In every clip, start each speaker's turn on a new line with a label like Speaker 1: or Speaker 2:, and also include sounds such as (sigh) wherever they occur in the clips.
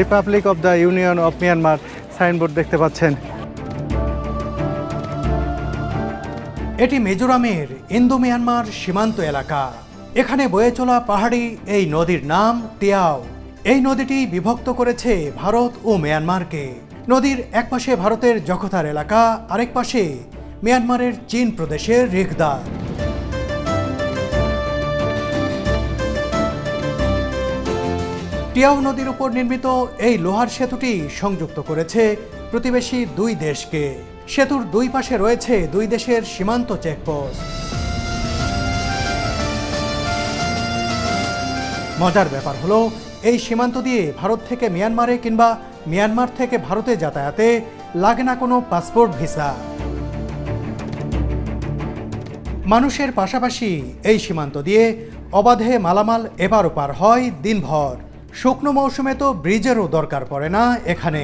Speaker 1: Republic of the union of Myanmar signboard দেখতে পাচ্ছেন।
Speaker 2: এটি মিজোরামের ইন্দো মিয়ানমার সীমান্ত এলাকা। এখানে বয়ে চলা পাহাড়ি এই নদীর নাম টিয়াও এই নদীটি বিভক্ত করেছে ভারত ও মিয়ানমারকে। নদীর এক পাশে ভারতের জখতার এলাকা, আরেক পাশে মিয়ানমারের চীন প্রদেশের রিখদা টিয়াও নদীর উপর নির্মিত এই লোহার সেতুটি সংযুক্ত করেছে প্রতিবেশী দুই দেশকে। সেতুর দুই পাশে রয়েছে দুই দেশের সীমান্ত চেকপোস্ট। মজার ব্যাপার হলো, এই সীমান্ত দিয়ে ভারত থেকে মিয়ানমারে কিংবা মিয়ানমার থেকে ভারতে যাতায়াতে লাগে না কোনো পাসপোর্ট ভিসা। মানুষের পাশাপাশি এই সীমান্ত দিয়ে অবাধে মালামাল এবার ওপার হয় দিনভর। শুকনো মৌসুমে তো ব্রিজেরও দরকার পড়ে না এখানে।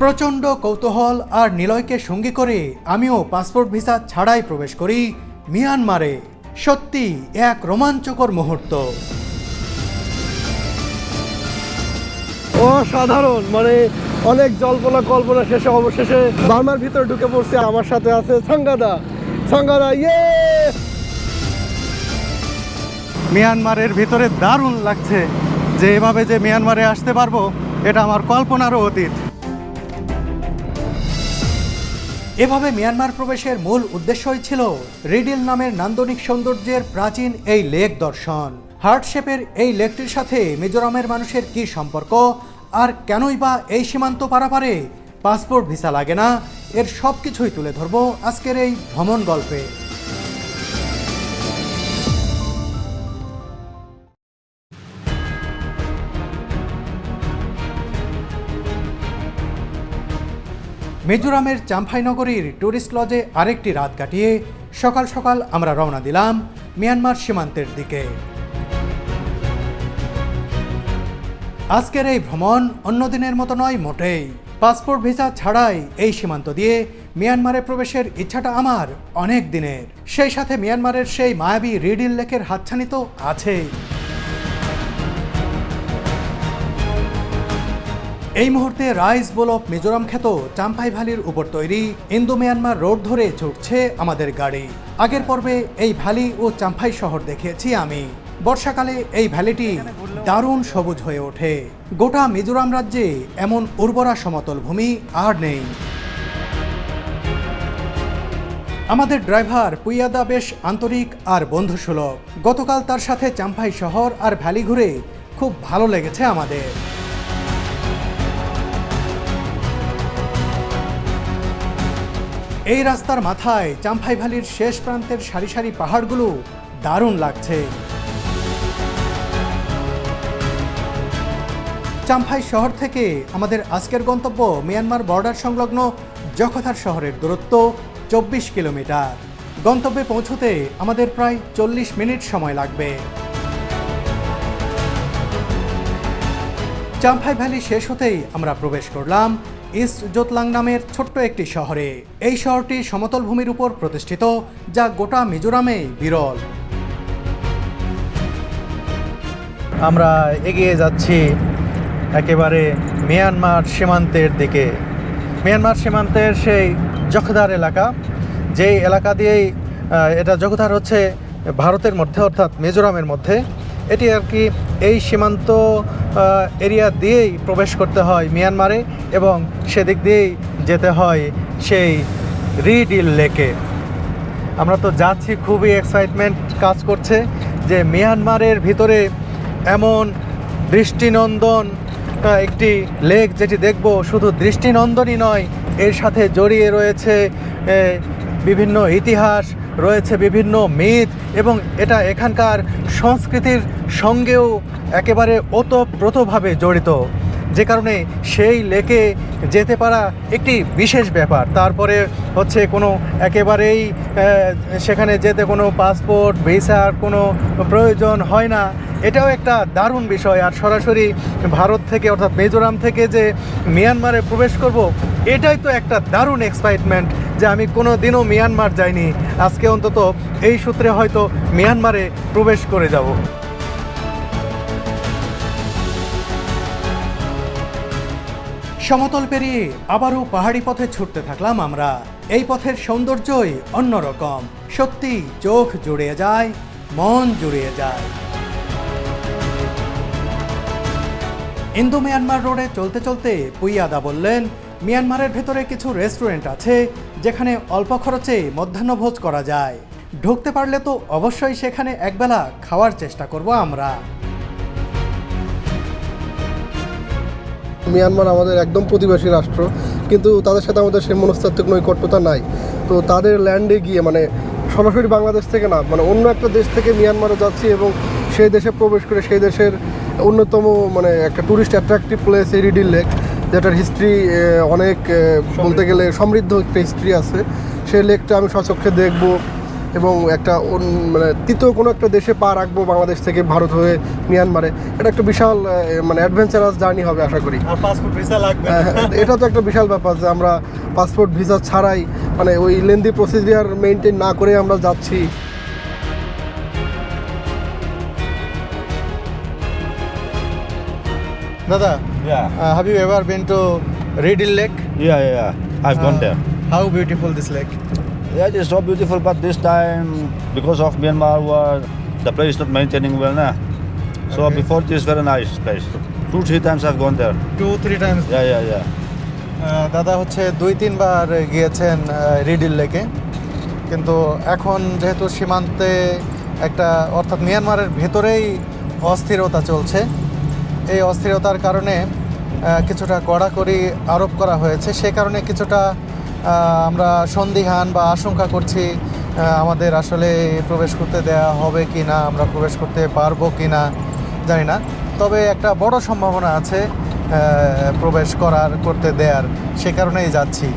Speaker 2: প্রচণ্ড কৌতূহল আর নিলয়কে সঙ্গী করে আমিও পাসপোর্ট ভিসা ছাড়াই প্রবেশ করি মিয়ানমারে। সত্যি, এক রোমাঞ্চকর মুহূর্ত।
Speaker 3: অসাধারণ মানে অনেক জল্পনা কল্পনা শেষে, অবশেষে বার্মার ভিতরে ঢুকে পড়ছে আমার সাথে আছে সাঙ্গাদা। সাঙ্গাদা ইয়ে!
Speaker 1: মিয়ানমারের ভিতরে দারুণ লাগছে যে এভাবে যে মিয়ানমারে আসতে পারব, এটা আমার কল্পনারও অতীত।
Speaker 2: এভাবে মিয়ানমার প্রবেশের মূল উদ্দেশ্যই ছিল রিডিল নামের নান্দনিক সৌন্দর্যের প্রাচীন এই লেক দর্শন। হার্ট শেপের এই লেকটির সাথে মিজোরামের মানুষের কি সম্পর্ক? আর কেনই বা এই সীমান্ত পারাপারে পাসপোর্ট ভিসা লাগে না? এর সব কিছুই তুলে ধরবো আজকের এই ভ্রমণ গল্পে। মিজোরামের চাম্পাই নগরীর ট্যুরিস্ট লজে আরেকটি রাত কাটিয়ে সকাল সকাল আমরা রওনা দিলাম মিয়ানমার সীমান্তের দিকে। আজকের এই ভ্রমণ অন্য দিনের মতো নয়, মোটেই। পাসপোর্ট ভিসা ছাড়াই এই সীমান্ত দিয়ে মিয়ানমারে প্রবেশের ইচ্ছাটা আমার অনেক দিনের। সেই সাথে মিয়ানমারের সেই মায়াবী রিডিল লেকের হাতছানি তো আছেই। এই মুহূর্তে রাইস বলপ মিজোরাম খ্যাত চাম্পাই ভ্যালির উপর তৈরি ইন্দো মিয়ানমার রোড ধরে ছুটছে আমাদের গাড়ি। আগের পর্বে এই ভ্যালি ও চাম্পাই শহর দেখিয়েছি আমি। বর্ষাকালে এই ভ্যালিটি দারুণ সবুজ হয়ে ওঠে। গোটা মিজোরাম রাজ্যে এমন উর্বরা সমতল ভূমি আর নেই। আমাদের ড্রাইভার পুইয়াদা বেশ আন্তরিক আর বন্ধুসুলভ। গতকাল তার সাথে চাম্পাই শহর আর ভ্যালি ঘুরে খুব ভালো লেগেছে আমাদের। এই রাস্তার মাথায় চাম্পাই ভ্যালির শেষ প্রান্তের সারি সারি পাহাড়গুলো দারুণ লাগছে। চাম্পাই শহর থেকে আমাদের আজকের গন্তব্য মিয়ানমার বর্ডার সংলগ্ন জখথার শহরের দূরত্ব চব্বিশ কিলোমিটার। গন্তব্যে পৌঁছতে আমাদের প্রায় চল্লিশ মিনিট সময় লাগবে। চাম্পাই ভ্যালি শেষ হতেই আমরা প্রবেশ করলাম ইস্ট জোতলাং নামের ছোট্ট একটি শহরে। এই শহরটি সমতল ভূমির উপর প্রতিষ্ঠিত, যা গোটা মিজোরামে বিরল।
Speaker 1: আমরা এগিয়ে যাচ্ছি একেবারে মিয়ানমার সীমান্তের দিকে। মিয়ানমার সীমান্তের সেই জখদার এলাকা, যেই এলাকা দিয়েই এটা জখদার হচ্ছে ভারতের মধ্যে, অর্থাৎ মিজোরামের মধ্যে। এটি আর কি এই সীমান্ত এরিয়া দিয়েই প্রবেশ করতে হয় মিয়ানমারে এবং সেদিক দিয়েই যেতে হয় সেই রিডিল লেকে। আমরা তো যাচ্ছি, খুবই এক্সাইটমেন্ট কাজ করছে যে মিয়ানমারের ভিতরে এমন দৃষ্টিনন্দন একটি লেক যেটি দেখব শুধু দৃষ্টিনন্দনই নয়, এর সাথে জড়িয়ে রয়েছে বিভিন্ন ইতিহাস রয়েছে বিভিন্ন মিথ এবং এটা এখানকার সংস্কৃতির সঙ্গেও একেবারে ওতপ্রোতভাবে জড়িত। যে কারণে সেই লেকে যেতে পারা একটি বিশেষ ব্যাপার। তারপরে হচ্ছে কোনো একেবারেই সেখানে যেতে কোনো পাসপোর্ট ভিসার কোনো প্রয়োজন হয় না। এটাও একটা দারুণ বিষয়। আর সরাসরি ভারত থেকে অর্থাৎ মিজোরাম থেকে যে মিয়ানমারে প্রবেশ করব, এটাই তো একটা দারুণ এক্সাইটমেন্ট যে আমি কোনো দিনও মিয়ানমার যাইনি। আজকে অন্তত এই সূত্রে হয়তো মিয়ানমারে প্রবেশ করে যাব।
Speaker 2: সমতল পেরিয়ে আবারও পাহাড়ি পথে ছুটতে থাকলাম আমরা। এই পথের সৌন্দর্যই অন্যরকম। সত্যি চোখ জুড়ে যায়, মন জুড়িয়ে যায়। ইন্দো মিয়ানমার রোডে চলতে চলতে পুইয়াদা বললেন, মিয়ানমারের ভেতরে কিছু রেস্টুরেন্ট আছে যেখানে অল্প খরচে মধ্যাহ্নভোজ করা যায়। ঢুকতে পারলে তো অবশ্যই সেখানে একবেলা খাওয়ার চেষ্টা করব আমরা।
Speaker 3: মিয়ানমার আমাদের একদম প্রতিবেশী রাষ্ট্র, কিন্তু তাদের সাথে আমাদের সেই মনস্তাত্ত্বিক নৈকট্যতা নাই। তো তাদের ল্যান্ডে গিয়ে মানে সরাসরি বাংলাদেশ থেকে না মানে অন্য একটা দেশ থেকে মিয়ানমারে যাচ্ছি এবং সেই দেশে প্রবেশ করে সেই দেশের অন্যতম মানে একটা ট্যুরিস্ট অ্যাট্রাকটিভ প্লেস এই রিডিল লেক যেটার হিস্ট্রি অনেক বলতে গেলে সমৃদ্ধ একটা হিস্ট্রি আছে। সেই লেকটা আমি সচক্ষে দেখব এবং একটা মানে তৃতীয় কোনো একটা দেশে পা রাখব বাংলাদেশ থেকে ভারত হয়ে মিয়ানমারে এটা একটা বিশাল মানে অ্যাডভেঞ্চারাস জার্নি হবে আশা করি।
Speaker 1: লাগবে।
Speaker 3: হ্যাঁ, এটা তো একটা বিশাল ব্যাপার যে আমরা পাসপোর্ট ভিসা ছাড়াই মানে ওই লেন্দি প্রসিডিয়ার মেনটেন না করে আমরা যাচ্ছি।
Speaker 1: দাদা
Speaker 4: Yeah,
Speaker 1: have you ever been to Rihdil lake
Speaker 4: yeah, yeah. yeah. I've gone there.
Speaker 1: How beautiful this lake
Speaker 4: Yeah, it is so beautiful, but this time, because of Myanmar war, the place is not maintaining well now. So
Speaker 1: Okay.
Speaker 4: before this, very nice place. Two, three times I've gone there.
Speaker 1: Two three times
Speaker 4: Yeah, yeah, yeah.
Speaker 1: দাদা হচ্ছে দুই তিনবার গিয়েছেন আহ, riddle লেকে কিন্তু এখন যেহেতু সীমান্তে একটা অর্থাৎ মিয়ানমারের ভেতরেই অস্থিরতা চলছে এই অস্থিরতার কারণে কিছুটা কড়াকড়ি আরোপ করা হয়েছে। সে কারণে কিছুটা আমরা সন্দিহান বা আশঙ্কা করছি আমাদের আসলে প্রবেশ করতে দেয়া হবে কি না, আমরা প্রবেশ করতে পারব কি না, জানি না। তবে একটা বড় সম্ভাবনা আছে প্রবেশ করার, করতে দেয়ার। সে কারণেই যাচ্ছি।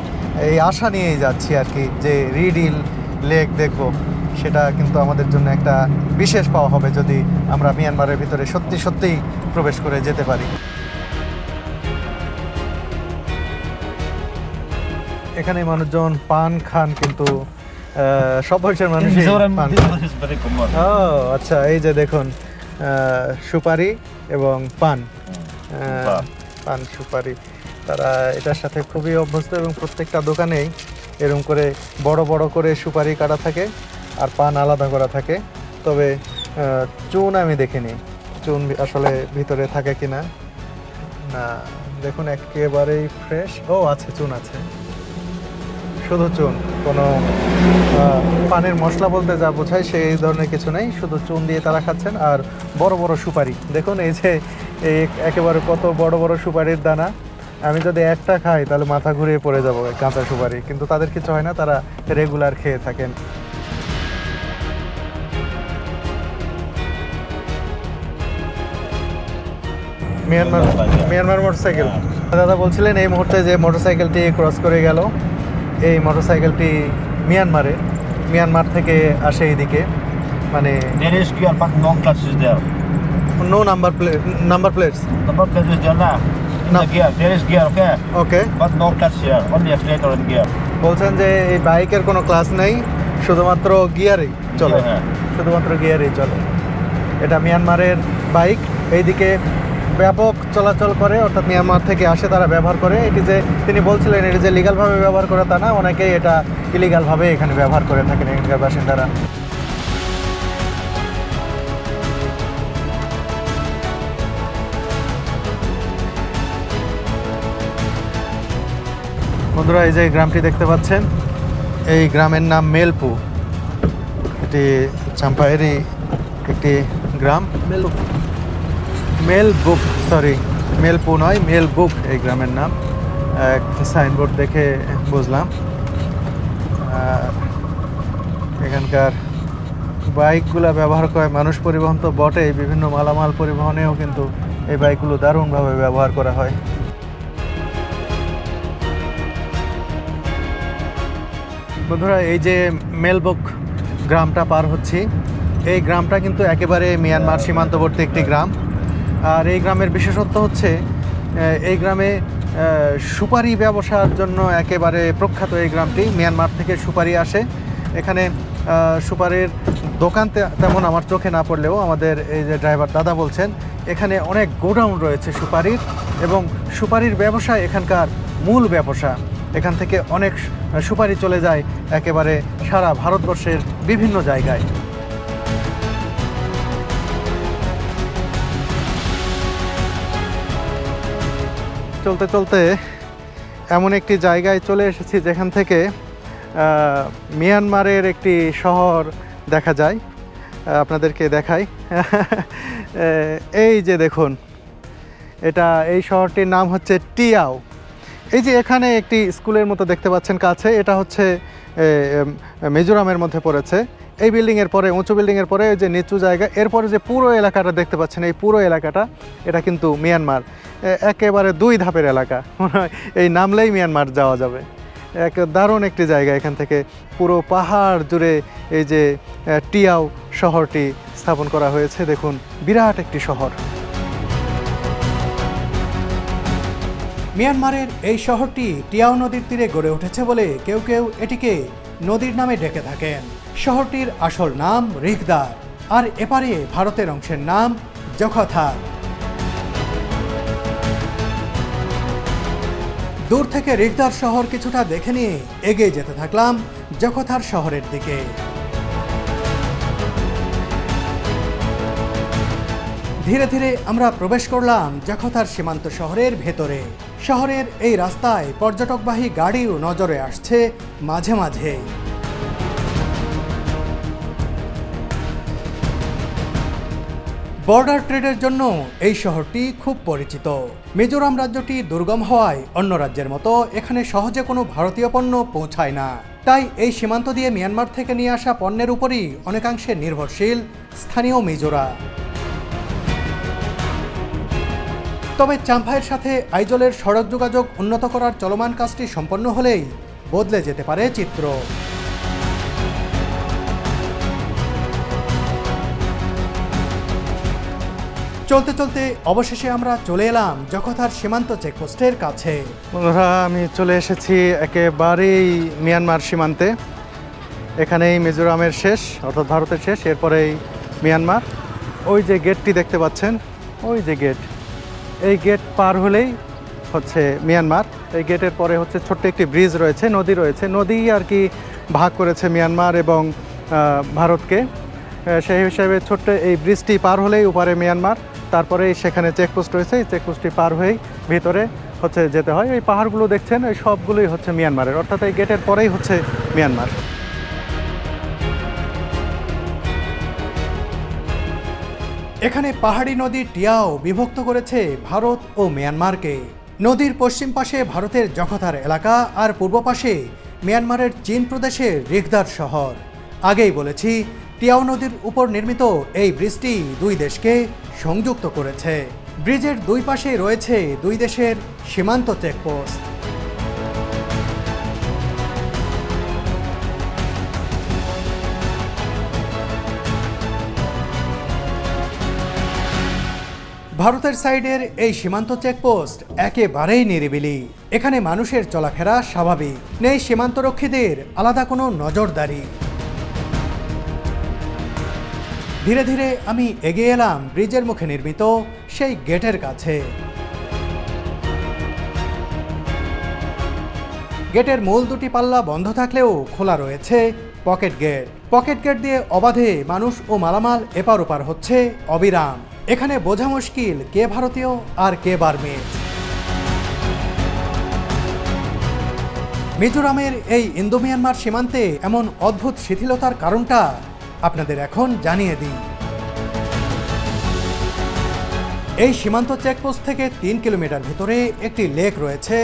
Speaker 1: এই আশা নিয়েই যাচ্ছি আর কি, যে রিডিল লেক দেখব। সেটা কিন্তু আমাদের জন্য একটা বিশেষ পাওয়া হবে যদি আমরা মিয়ানমারের ভিতরে সত্যি সত্যিই প্রবেশ করে যেতে পারি। এখানে মানুষজন পান খান কিন্তু সব বয়সের মানুষই পান
Speaker 4: common.
Speaker 1: ও আচ্ছা এই যে দেখুন সুপারি এবং পান।
Speaker 4: পান।
Speaker 1: পান সুপারি। তারা এটার সাথে খুবই অভ্যস্ত এবং প্রত্যেকটা দোকানেই এরকম করে বড় বড় করে সুপারি কাটা থাকে। আর পান আলাদা করা থাকে। তবে চুন আমি দেখিনি। চুন আসলে ভিতরে থাকে কি না, দেখুন, একেবারেই ফ্রেশ ও, আছে, চুন আছে। শুধু চুন, কোনো পানের মশলা বলতে যা বোঝায় সেই ধরনের কিছু নেই। শুধু চুন দিয়ে তারা খাচ্ছেন, আর বড় বড় সুপারি। দেখুন, এই যে, এই একেবারে কত বড় বড় সুপারির দানা। আমি যদি একটা খাই, তাহলে মাথা ঘুরিয়ে পড়ে যাব কাঁচা সুপারি। কিন্তু তাদের কিছু হয় না, তারা রেগুলার খেয়ে থাকেন। মিয়ানমার মিয়ানমার মোটরসাইকেল দাদা বলছিলেন এই মুহূর্তে যে মোটরসাইকেলটি ক্রস করে গেল এই মোটরসাইকেলটি মিয়ানমারে মিয়ানমার থেকে আসে এইদিকে মানে. No number plate number plates
Speaker 4: here, only accelerator and gear.
Speaker 1: বলছেন যে এই বাইকের কোনো ক্লাস নেই শুধুমাত্র গিয়ারেই চলে
Speaker 4: হ্যাঁ।
Speaker 1: শুধুমাত্র গিয়ারেই চলে এটা মিয়ানমারের বাইক এইদিকে ব্যাপক চলাচল করে, অর্থাৎ মিয়ানমার থেকে আসে তারা ব্যবহার করে। এটি যে তিনি বলছিলেন, এটি যে লিগালভাবে ব্যবহার করে তা না, অনেকেই এটা ইলিগালভাবে এখানে ব্যবহার করে থাকেন এখানকার বাসিন্দারা। বন্ধুরা, এই যে গ্রামটি দেখতে পাচ্ছেন, এই গ্রামের নাম মেলপু। এটি চাম্পায়েরই একটি গ্রাম। মেলবুক সরি মেলপু নয় মেলবুক এই গ্রামের নাম। এক সাইনবোর্ড দেখে বুঝলাম। এখানকার বাইকগুলো ব্যবহার করে মানুষ পরিবহন তো বটেই, বিভিন্ন মালামাল পরিবহনেও কিন্তু এই বাইকগুলো দারুণভাবে ব্যবহার করা হয়। বন্ধুরা, এই যে মেলবুক গ্রামটা পার হচ্ছি, এই গ্রামটা কিন্তু একেবারে মিয়ানমার সীমান্তবর্তী একটি গ্রাম। আর এই গ্রামের বিশেষত্ব হচ্ছে এই গ্রামে সুপারি ব্যবসার জন্য একেবারে প্রখ্যাত এই গ্রামটি। মিয়ানমার থেকে সুপারি আসে। এখানে সুপারির দোকান তেমন আমার চোখে না পড়লেও আমাদের এই যে ড্রাইভার দাদা বলছেন, এখানে অনেক গোডাউন রয়েছে সুপারির এবং সুপারির ব্যবসা এখানকার মূল ব্যবসা। এখান থেকে অনেক সুপারি চলে যায় একেবারে সারা ভারতবর্ষের বিভিন্ন জায়গায়। চলতে চলতে এমন একটি জায়গায় চলে এসেছি যেখান থেকে মিয়ানমারের একটি শহর দেখা যায়। আপনাদেরকে দেখাই। (laughs) এই যে দেখুন, এটা এই শহরটির নাম হচ্ছে টিয়াও। এই যে এখানে একটি স্কুলের মতো দেখতে পাচ্ছেন কাছে, এটা হচ্ছে মিজোরামের মধ্যে পড়েছে। এই বিল্ডিংয়ের পরে, উঁচু বিল্ডিংয়ের পরে যে নিচু জায়গা, এরপরে যে পুরো এলাকাটা দেখতে পাচ্ছেন, এই পুরো এলাকাটা, এটা কিন্তু মিয়ানমার। একেবারে দুই ধাপের এলাকা। এই নামলেই মিয়ানমার যাওয়া যাবে। এক দারুণ একটি জায়গা এখান থেকে। পুরো পাহাড় জুড়ে এই যে টিয়াও শহরটি স্থাপন করা হয়েছে। দেখুন, বিরাট একটি শহর।
Speaker 2: মিয়ানমারের এই শহরটি টিয়াও নদীর তীরে গড়ে উঠেছে বলে কেউ কেউ এটিকে নদীর নামে ডেকে থাকেন। শহরটির আসল নাম রিখদার আর এপারে ভারতের অংশের নাম জখথার। দূর থেকে রিখদার শহর কিছুটা দেখে নিয়ে এগিয়ে যেতে থাকলাম জখথার শহরের দিকে। ধীরে ধীরে আমরা প্রবেশ করলাম জখথার সীমান্ত শহরের ভেতরে। শহরের এই রাস্তায় পর্যটকবাহী গাড়িও নজরে আসছে মাঝে মাঝে। বর্ডার ট্রেডের জন্য এই শহরটি খুব পরিচিত। মিজোরাম রাজ্যটি দুর্গম হওয়ায় অন্য রাজ্যের মতো এখানে সহজে কোনো ভারতীয় পণ্য পৌঁছায় না। তাই এই সীমান্ত দিয়ে মিয়ানমার থেকে নিয়ে আসা পণ্যের উপরই অনেকাংশে নির্ভরশীল স্থানীয় মিজোরা। তবে চাম্পাইয়ের সাথে আইজলের সড়ক যোগাযোগ উন্নত করার চলমান কাজটি সম্পন্ন হলেই বদলে যেতে পারে চিত্র। চলতে চলতে অবশেষে আমরা চলে এলাম জখথার সীমান্ত চেকপোস্টের কাছে।
Speaker 1: বন্ধুরা, আমি চলে এসেছি একেবারেই মিয়ানমার সীমান্তে। এখানেই মিজোরামের শেষ, অর্থাৎ ভারতের শেষ, এরপরেই মিয়ানমার। ওই যে গেটটি দেখতে পাচ্ছেন, ওই যে গেট। এই গেট পার হলেই হচ্ছে মিয়ানমার। এই গেটের পরে হচ্ছে ছোট্ট একটি ব্রিজ রয়েছে, নদী রয়েছে। নদী আর কি ভাগ করেছে মিয়ানমার এবং ভারতকে। সেই হিসাবে ছোট্ট এই ব্রিজটি পার হলেই উপারে মিয়ানমার। তারপরেই সেখানে চেকপোস্ট রয়েছে, এই চেকপোস্টটি পার হয়েই ভিতরে হচ্ছে যেতে হয়। এই পাহাড়গুলো দেখছেন, এই সবগুলোই হচ্ছে মিয়ানমারের। অর্থাৎ এই গেটের পরেই হচ্ছে মিয়ানমার।
Speaker 2: এখানে পাহাড়ি নদী টিয়াও বিভক্ত করেছে ভারত ও মিয়ানমারকে। নদীর পশ্চিম পাশে ভারতের জখতার এলাকা আর পূর্ব পাশে মিয়ানমারের চীন প্রদেশের রিখদার শহর। আগেই বলেছি টিয়াও নদীর উপর নির্মিত এই ব্রিজটি দুই দেশকে সংযুক্ত করেছে। ব্রিজের দুই পাশে রয়েছে দুই দেশের সীমান্ত চেকপোস্ট। ভারতের সাইডের এই সীমান্ত চেকপোস্ট একেবারেই নিরিবিলি। এখানে মানুষের চলাফেরা স্বাভাবিক। নেই সীমান্তরক্ষীদের আলাদা কোনো নজরদারি। ধীরে ধীরে আমি এগিয়ে এলাম ব্রিজের মুখে নির্মিত সেই গেটের কাছে। গেটের মূল দুটি পাল্লা বন্ধ থাকলেও খোলা রয়েছে পকেট গেট। পকেট গেট দিয়ে অবাধে মানুষ ও মালামাল এপার ওপার হচ্ছে অবিরাম। এখানে বোঝা মুশকিল কে ভারতীয় আর কে বার্মিজ। মিজোরামের এই ইন্দো মিয়ানমার সীমান্তে এমন অদ্ভুত শিথিলতার কারণটা আপনাদের এখন জানিয়ে দিই। এই সীমান্ত চেকপোস্ট থেকে তিন কিলোমিটার ভিতরে একটি লেক রয়েছে,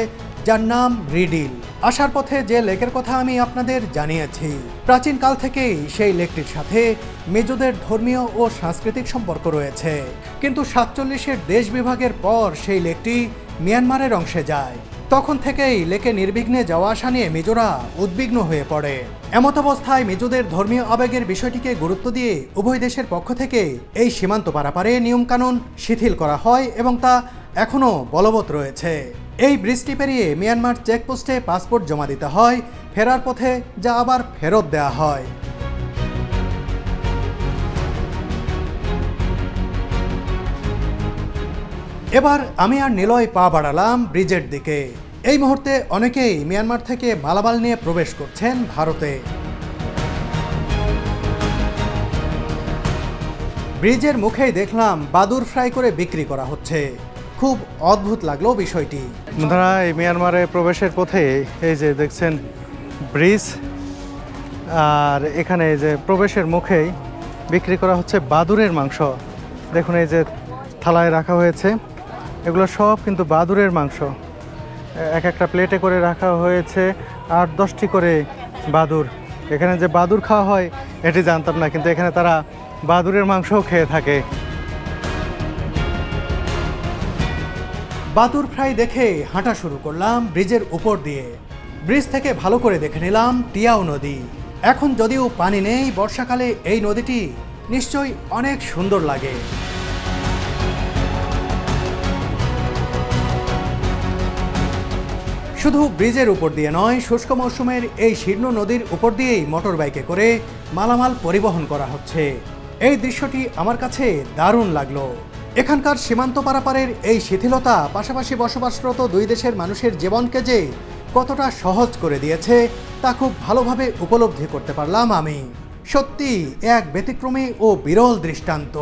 Speaker 2: যার নাম রিডিল। আসার পথে যে লেকের কথা আমি আপনাদের জানিয়েছি প্রাচীনকাল থেকেই সেই লেকটির সাথে মেজোদের ধর্মীয় ও সাংস্কৃতিক সম্পর্ক রয়েছে। কিন্তু সাতচল্লিশের দেশ বিভাগের পর সেই লেকটি মিয়ানমারের অংশে যায়। তখন থেকেই লেকে নির্বিঘ্নে যাওয়া আসা নিয়ে মিজোরা উদ্বিগ্ন হয়ে পড়ে। এমত অবস্থায় মিজোদের ধর্মীয় আবেগের বিষয়টিকে গুরুত্ব দিয়ে উভয় দেশের পক্ষ থেকে এই সীমান্ত পারাপারে নিয়মকানুন শিথিল করা হয় এবং তা এখনও বলবৎ রয়েছে। এই বৃষ্টি পেরিয়ে মিয়ানমার চেকপোস্টে পাসপোর্ট জমা দিতে হয়, ফেরার পথে যা আবার ফেরত দেওয়া হয়। এবার আমি আর নিলয় পা বাড়ালাম ব্রিজের দিকে। এই মুহূর্তে অনেকেই মিয়ানমার থেকে মালামাল নিয়ে প্রবেশ করছেন ভারতে। ব্রিজের মুখেই দেখলাম বাদুর ফ্রাই করে বিক্রি করা হচ্ছে। খুব অদ্ভুত লাগল বিষয়টি।
Speaker 1: বন্ধুরা, এই মিয়ানমারে প্রবেশের পথে এই যে দেখছেন ব্রিজ, আর এখানে এই যে প্রবেশের মুখেই বিক্রি করা হচ্ছে বাদুরের মাংস। দেখুন এই যে থালায় রাখা হয়েছে। এগুলো সব কিন্তু বাদুরের মাংস। এক একটা প্লেটে করে রাখা হয়েছে আট দশটি করে বাদুর। এখানে যে বাদুর খাওয়া হয়, এটি জানতাম না, কিন্তু এখানে তারা বাদুরের মাংসও খেয়ে থাকে।
Speaker 2: বাদুর ফ্রাই দেখে হাঁটা শুরু করলাম ব্রিজের উপর দিয়ে। ব্রিজ থেকে ভালো করে দেখে নিলাম টিয়াও নদী। এখন যদিও পানি নেই, বর্ষাকালে এই নদীটি নিশ্চয়ই অনেক সুন্দর লাগে। শুধু ব্রিজের উপর দিয়ে নয়, শুষ্ক মৌসুমের এই শীর্ণ নদীর উপর দিয়েই মোটর বাইকে করে মালামাল পরিবহন করা হচ্ছে। এই দৃশ্যটি আমার কাছে দারুণ লাগল। এখানকার সীমান্ত পারাপারের এই শিথিলতা পাশাপাশি বসবাসরত দুই দেশের মানুষের জীবনকে যে কতটা সহজ করে দিয়েছে, তা খুব ভালোভাবে উপলব্ধি করতে পারলাম আমি। সত্যি এক ব্যতিক্রমী ও বিরল দৃষ্টান্ত।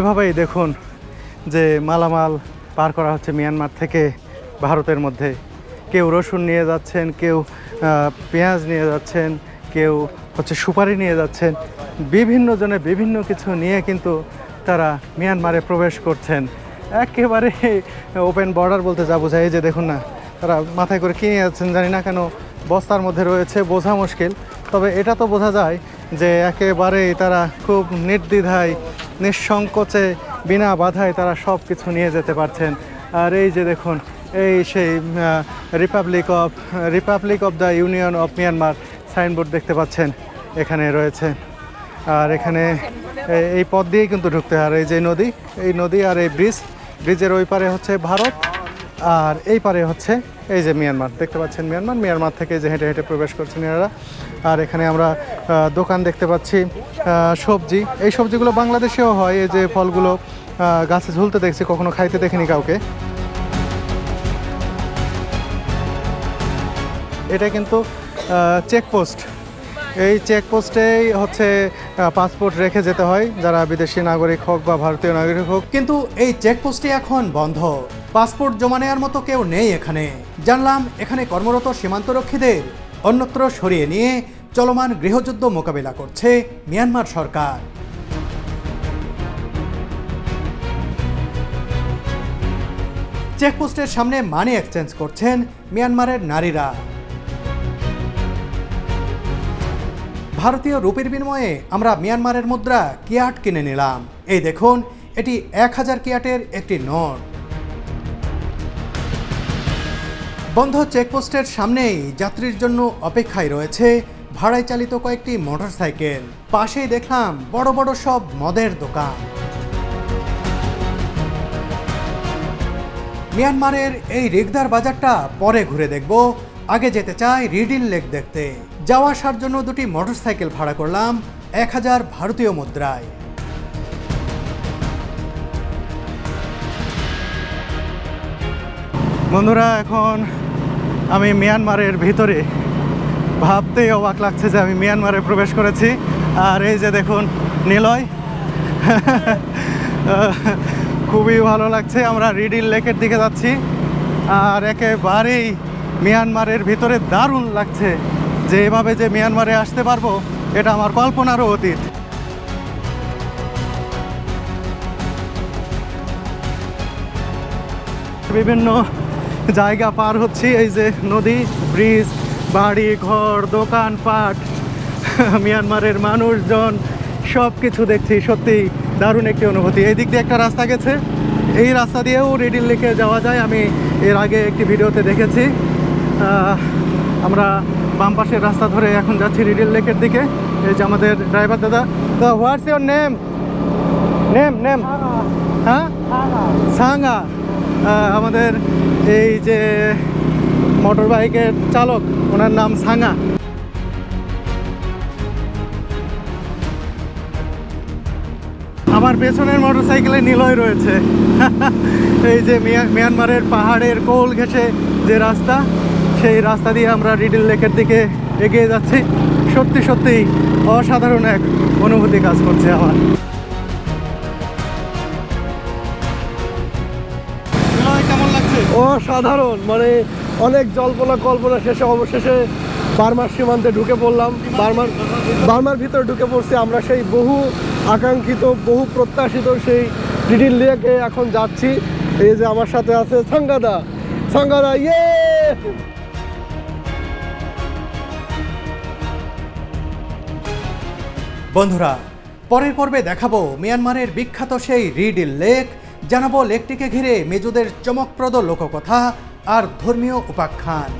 Speaker 1: এভাবেই দেখুন যে মালামাল পার করা হচ্ছে মিয়ানমার থেকে ভারতের মধ্যে। কেউ রসুন নিয়ে যাচ্ছেন, কেউ পেঁয়াজ নিয়ে যাচ্ছেন, কেউ হচ্ছে সুপারি নিয়ে যাচ্ছেন। বিভিন্ন জনে বিভিন্ন কিছু নিয়ে কিন্তু তারা মিয়ানমারে প্রবেশ করছেন। একেবারে ওপেন বর্ডার বলতে যা বোঝায় যে দেখুন না, তারা মাথায় করে কিনে যাচ্ছেন জানি না কেন, বস্তার মধ্যে রয়েছে, বোঝা মুশকিল। তবে এটা তো বোঝা যায় যে একেবারেই তারা খুব নির্দ্বিধায়, নিঃসংকোচে, বিনা বাধায় তারা সব কিছু নিয়ে যেতে পারছেন। আর এই যে দেখুন, এই সেই republic of republic of the union of Myanmar signboard দেখতে পাচ্ছেন, এখানে রয়েছে। আর এখানে এই পথ দিয়েই কিন্তু ঢুকতে হয়। আর এই যে নদী, এই নদী আর এই ব্রিজ, ব্রিজের ওই পারে হচ্ছে ভারত, আর এই পারে হচ্ছে এই যে মিয়ানমার। দেখতে পাচ্ছেন মিয়ানমার মিয়ানমার থেকে যে হেঁটে হেঁটে প্রবেশ করছেন এনারা। আর এখানে আমরা দোকান দেখতে পাচ্ছি সবজি। এই সবজিগুলো বাংলাদেশেও হয়, এই যে ফলগুলো গাছে ঝুলতে দেখছি, কখনো খাইতে দেখিনি কাউকে। এটা কিন্তু চেকপোস্ট এই চেকপোস্টেই হচ্ছে পাসপোর্ট রেখে যেতে হয়, যারা বিদেশি নাগরিক হোক বা ভারতীয় নাগরিক হোক।
Speaker 2: কিন্তু এই চেকপোস্টটি এখন বন্ধ। পাসপোর্ট জমা নেওয়ার মতো কেউ নেই এখানে। জানলাম, এখানে কর্মরত সীমান্তরক্ষীদের অন্যত্র সরিয়ে নিয়ে চলমান গৃহযুদ্ধ মোকাবিলা করছে মিয়ানমার সরকার। চেকপোস্টের সামনে মানি এক্সচেঞ্জ করছেন মিয়ানমারের নারীরা। ভারতীয় রুপির বিনিময়ে আমরা মিয়ানমারের মুদ্রা কিয়াট কিনে নিলাম। এই দেখুন, এটি এক হাজার কিয়াটের একটি নোট। বন্ধ চেকপোস্টের সামনেই যাত্রীর জন্য অপেক্ষায় রয়েছে ভাড়ায় চালিত কয়েকটি মোটরসাইকেল। পাশেই দেখলাম বড় বড় সব মদের দোকান। মিয়ানমারের এই রিগদার বাজারটা পরে ঘুরে দেখব। আগে যেতে চাই রিডিল লেক দেখতে। যাওয়া আসার জন্য দুটি মোটরসাইকেল ভাড়া করলাম এক হাজার ভারতীয় মুদ্রায়।
Speaker 1: বন্ধুরা, এখন আমি মিয়ানমারের ভিতরে। ভাবতেই অবাক লাগছে যে আমি মিয়ানমারে প্রবেশ করেছি। আর এই যে দেখুন, নিলয়। (laughs) খুবই ভালো লাগছে, আমরা রিডিল লেকের দিকে যাচ্ছি। আর একেবারেই মিয়ানমারের ভিতরে দারুণ লাগছে যে এভাবে যে মিয়ানমারে আসতে পারব, এটা আমার কল্পনারও অতীত। বিভিন্ন জায়গা পার হচ্ছি এই যে নদী ব্রিজ বাড়ি ঘর দোকানপাট মিয়ানমারের মানুষজন সব কিছু দেখছি সত্যি দারুণ একটি অনুভূতি। এই দিক দিয়ে একটা রাস্তা গেছে এই রাস্তা দিয়েও রিডিল লেকে যাওয়া যায় আমি এর আগে একটি ভিডিওতে দেখেছি। আমরা বাম পাশের রাস্তা ধরে এখন যাচ্ছি রিডিল লেকের দিকে এই যে আমাদের ড্রাইভার দাদা। তো what's your name? Name name? হ্যাঁ? সাঙ্গা আমাদের এই যে মোটর বাইকের চালক, ওনার নাম সাঙ্গা আমার পেছনের মোটরসাইকেলে নিলয় রয়েছে। (laughs) এই যে মিয়া- মিয়ানমারের পাহাড়ের কোল ঘেঁষে যে রাস্তা, সেই রাস্তা দিয়ে আমরা রিডিল লেকের দিকে এগিয়ে যাচ্ছি। সত্যি সত্যি অসাধারণ এক অনুভূতি কাজ করছে আমার।
Speaker 3: অসাধারণ মানে অনেক জল্পনা কল্পনা শেষে, অবশেষে বার্মার সীমান্তে ঢুকে পড়লাম। বার্মার বার্মার ভিতরে ঢুকে পড়ছি আমরা সেই বহু আকাঙ্ক্ষিত, বহু প্রত্যাশিত সেই লিটিল লেকে এখন যাচ্ছি। এই যে আমার সাথে আছে সাঙ্গাদা। সাঙ্গাদা ইয়ে!
Speaker 2: বন্ধুরা, পরের পর্বে দেখাবো মিয়ানমারের বিখ্যাত সেই রিডিল লেক। জানাব লেকটিকে ঘিরে মেজুদের চমকপ্রদ লোককথা আর ধর্মীয় উপাখ্যান।